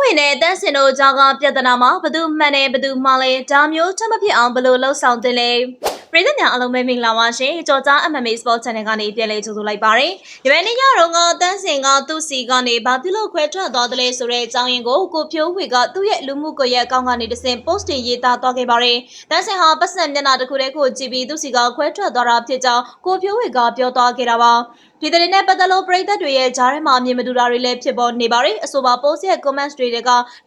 ဝေနဲ့တန်းစင်တို့ကြားကပြဿနာမှာဘသူမှန်တယ်ဘသူမှားလဲဒါမျိုးထပ်မဖြစ်အောင်ဘယ်လိုလှုပ်ဆောင်တင်လဲပြည်သူများအလုံးပဲမင်္ဂလာပါရှင်ကြော်ကြား MMA Sport Channel ကနေပြန်လည်ကြိုဆိုလိုက်ပါရစေဒီနေ့ညတော့ကတန်းစင်ကသူ့စီကနေဘာဖြစ်လို့ခွဲထွက်သွားတယ်လဲဆိုတဲ့အကြောင်းရင်းကိုကိုဖြိုးဝေကသူ့ရဲ့လူမှုကွန်ရက်အကောင့်ကနေတဆင့် post တင်ရေးသားသွားခဲ့ပါတယ်တန်းစင်ဟာပတ်စံမျက်နှာတစ်ခုတည်းကိုကြည့်ပြီးသူ့စီကခွဲထွက်သွားတာဖြစ်ကြောင်းကိုဖြိုးဝေကပြောသွားခဲ့တာပါ ဒီတဲ့နဲ့ပတ်သက်လို့ပရိသတ်တွေရဲ့ဂျားထဲမှာအမြင်မတူတာတွေလည်းဖြစ်ပေါ်နေပါတယ်အဆိုပါ post ရဲ့ comments တွေက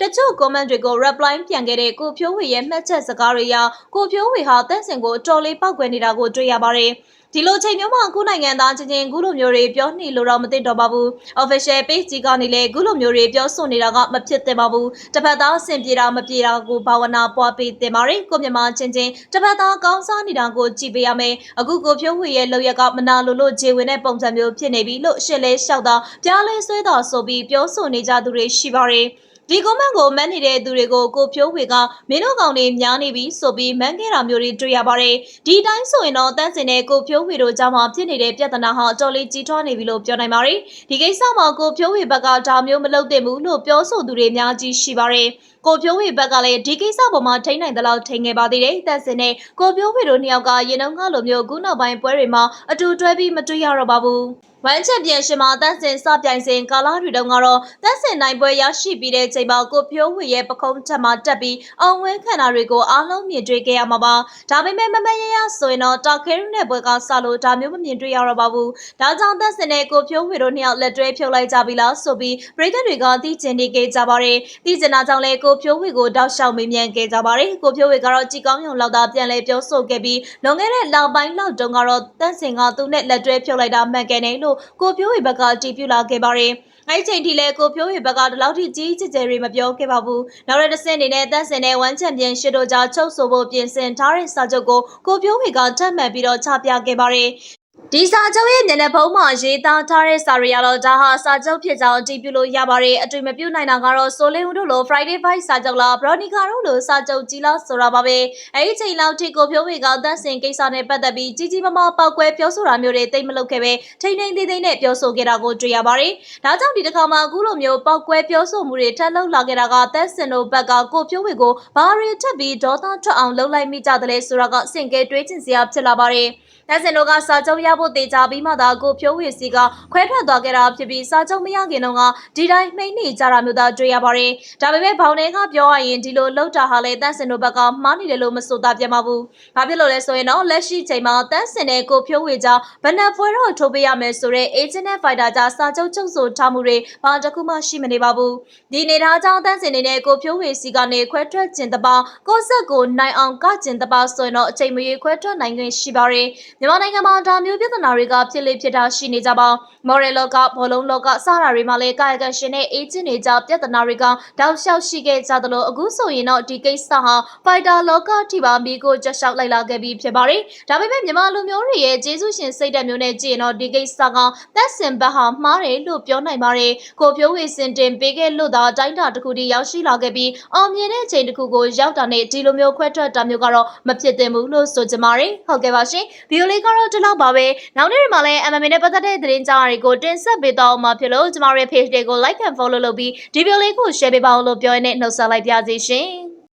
တချို့ comment တွေကို reply ပြန်ခဲ့တဲ့ကိုဖြိုးဝေရဲ့မှတ်ချက်စကားတွေအရကိုဖြိုးဝေဟာတန့်စင်ကိုအတော်လေးပောက်ကွယ်နေတာကိုတွေ့ရပါတယ် ဒီလိုချိန်မျိုးမှာအခုနိုင်ငံသားချင်းချင်းအခုလိုမျိုးတွေပြောနေလို့တော့မသိတော့ပါဘူး official page ကြီးကနေလည်းအခုလိုမျိုးတွေပြောဆိုနေတာကမဖြစ်သင့်ပါဘူးတစ်ဖက်သားအဆင်ပြေတာမပြေတာကိုဘာဝနာပွားပေးတင်ပါတယ်ကိုမြန်မာချင်းချင်းတစ်ဖက်သားကောင်းစားနေတာကိုကြည့်ပေးရမယ်အခုကိုဖြိုးဝေရဲ့လောက်ရကမနာလိုလို့ခြေဝင်တဲ့ပုံစံမျိုးဖြစ်နေပြီလို့ရှစ်လဲလျှောက်တာပြားလဲဆွဲတာဆိုပြီးပြောဆိုနေကြသူတွေရှိပါတယ် ဒီကွန်မန့်ကိုမန်နေတဲ့သူတွေကိုကိုဖြိုးဝေကမင်းတို့ကောင်တွေများနေပြီဆိုပြီးမန်ခဲ့တာမျိုးတွေတွေ့ရပါတယ်။ဒီတိုင်းဆိုရင်တော့တန်းစင်နဲ့ကိုဖြိုးဝေတို့ကြားမှာဖြစ်နေတဲ့ပြဿနာဟာအတော်လေးကြီးထွားနေပြီလို့ပြောနိုင်ပါတယ်။ဒီကိစ္စမှာကိုဖြိုးဝေဘက်ကဒါမျိုးမလုပ်သင့်ဘူးလို့ပြောဆိုသူတွေအများကြီးရှိပါတယ်။ကိုဖြိုးဝေဘက်ကလည်းဒီကိစ္စပေါ်မှာထိန်းနိုင်သလောက်ထိန်းခဲ့ပါသေးတယ်။တက်စင်နဲ့ကိုဖြိုးဝေတို့နှစ်ယောက်ကရေနှုံးကားလိုမျိုးခုနောက်ပိုင်းပွဲတွေမှာအတူတွဲပြီးမတွေ့ရတော့ပါဘူး။ ဝမ်ချန်ပီယံရှင်မှာတန်းစင်စပြိုင်စဉ်ကာလာတွေတုန်းကတော့တန်းစင်နိုင်ပွဲရရှိပြီးတဲ့ချိန်မှာကိုဖြိုးဝေရဲ့ပခုံးထက်မှာတက်ပြီးအောင်ဝင်းခန္ဓာတွေကိုအားလုံးမြင်တွေ့ခဲ့ရမှာပါ။ဒါပေမဲ့မမရရဆိုရင်တော့တာခဲရုနဲ့ပွဲကစလို့ဒါမျိုးမမြင်တွေ့ရတော့ပါဘူး။ဒါကြောင့်တန်းစင်နဲ့ကိုဖြိုးဝေတို့နှစ်ယောက်လက်တွဲဖြုတ်လိုက်ကြပြီလားဆိုပြီးပရိသတ်တွေကသိကျင်နေခဲ့ကြပါတယ်။သိကျင်တာကြောင့်လည်းကိုဖြိုးဝေကိုတောက်လျှောက်မေးမြန်းခဲ့ကြပါတယ်။ကိုဖြိုးဝေကတော့ကြည်ကောင်းရုံလောက်သာပြန်လဲပြောဆိုခဲ့ပြီးလွန်ခဲ့တဲ့လောက်ပိုင်းလောက်တုန်းကတော့တန်းစင်ကသူ့နဲ့လက်တွဲဖြုတ်လိုက်တာမှန်ကန်တယ်လို့ကိုဖြိုးဝေဘက်ကတည်ပြုလာခဲ့ပါတယ်။အဲ့ချိန်ထိလဲကိုဖြိုးဝေဘက်ကဒီလောက်ထိကြီးကြီးကျယ်ကျယ်တွေမပြောခဲ့ပါဘူး။နောက်ရတဲ့ဆင့်အနေနဲ့တန်းစင်နဲ့ဝမ်းချန်ပြန်ရှစ်တို့ကြားချုပ်ဆိုဖို့ပြင်ဆင်ထားတဲ့စာချုပ်ကိုကိုဖြိုးဝေကထပ်မံပြီးတော့ချပြခဲ့ပါတယ်။ ဒီစာချုပ်ရဲ့မျက်နှာဖုံးမှာရေးသားထားတဲ့စာတွေကတော့ဒါဟာစာချုပ်ဖြစ်ကြောင်းအတည်ပြုလို့ရပါတယ်အတွေ့မပြုနိုင်တာကတော့ဆိုလင်းဦးတို့လို Friday Fight စာချုပ်လားဘရော်နီကာတို့လိုစာချုပ်ကြီးလားဆိုတာပါပဲအဲဒီချိန်လောက်ထိကိုဖြိုးဝေကတန့်စင်ကိစ္စနဲ့ပတ်သက်ပြီးကြီးကြီးမားမားပောက်ကွဲပြောဆိုတာမျိုးတွေတိတ်မလုပ်ခဲ့ပဲထိမ့်ထိမ့်သေးသေးနဲ့ပြောဆိုခဲ့တာကိုတွေ့ရပါတယ်ဒါကြောင့်ဒီတစ်ခါမှာအခုလိုမျိုးပောက်ကွဲပြောဆိုမှုတွေထပ်လှုပ်လာခဲ့တာကတန့်စင်တို့ဘက်ကကိုဖြိုးဝေကိုဘာရီထပ်ပြီးဒေါသထွက်အောင်လှုပ်လိုက်မိကြတယ်လေဆိုတာကစင်ကဲတွေးချင်စရာဖြစ်လာပါတယ်တဆင်တို့ကစာချုပ်ရဖို့တေချာပြီးမှသာကိုဖြိုးဝေစီကခွဲထွက်သွားခဲ့တာဖြစ်ပြီးစာချုပ်မရခင်တော့ကဒီတိုင်းမှိန်နေကြတာမျိုးသာတွေ့ရပါတယ်။ဒါပေမဲ့ဘောင်ထဲကပြောရရင်ဒီလိုလှုပ်တာဟာလည်းတဆင်တို့ဘက်ကမှားနေတယ်လို့မဆိုတာပြမဘူး။ဘာဖြစ်လို့လဲဆိုရင်တော့လက်ရှိချိန်မှာတဆင်တဲ့ကိုဖြိုးဝေကြောင့်ဗနက်ပွဲတော့ထိုးပေးရမယ်ဆိုတဲ့ agent နဲ့ fighter ကြားစာချုပ်ချုပ်ဆိုထားမှုတွေဘာတခုမှရှိမနေပါဘူး။ဒီနေသားကြောင့်တဆင်နေတဲ့ကိုဖြိုးဝေစီကနေခွဲထွက်ခြင်းတပါကိုဆက်ကိုနိုင်အောင်ကခြင်းတပါဆိုရင်တော့အချိန်မရွေးခွဲထွက်နိုင်ခွင့်ရှိပါတယ်။မြန်မာနိုင်ငံမှာဒါမျိုးပြဿနာတွေကဖြစ်လေဖြစ်တာရှိနေကြပါမော်ရယ်လောကဘောလုံးလောကစတာတွေမှာလည်းကာယကရှင်နဲ့အေဂျင့်တွေကြောင့်ပြဿနာတွေကတောက်လျှောက်ရှိခဲ့ကြသလိုအခုဆိုရင်တော့ဒီကိစ္စဟာဖိုက်တာလောကထိပါမိကိုကြက်လျှောက်လိုက်လာခဲ့ပြီးဖြစ်ပါတယ်ဒါပေမဲ့မြန်မာလူမျိုးတွေရဲ့ကျေးဇူးရှင်စိတ်ဓာတ်မျိုးနဲ့ကြည့်ရင်တော့ဒီကိစ္စကသက်စင်ဘက်ဟာမှားတယ်လို့ပြောနိုင်ပါတယ်ကိုဖြိုးဝေစင်တင်ပေးခဲ့လို့သာတိုင်းတာတစ်ခုတည်းရောက်ရှိလာခဲ့ပြီးအောင်မြင်တဲ့ချိန်တစ်ခုကိုရောက်တာနဲ့ဒီလိုမျိုးခွဲထွက်တာမျိုးကတော့မဖြစ်သင့်ဘူးလို့ဆိုကြပါတယ်ဟုတ်ကဲ့ပါရှင်ဗီဒီယိုလေးကတော့ဒီလောက်ပါပဲနောက်နေ့မှာလည်း MMA နဲ့ပတ်သက်တဲ့သတင်းကြားတွေကိုတင်ဆက်ပေးတော့မှာဖြစ်လို့ကျမတို့ရဲ့ page တွေကို like and follow လုပ်ပြီးဒီဗီဒီယိုလေးကို share ပေးပါဦးလို့ပြောရင်းနဲ့နှုတ်ဆက်လိုက်ပါရစေရှင်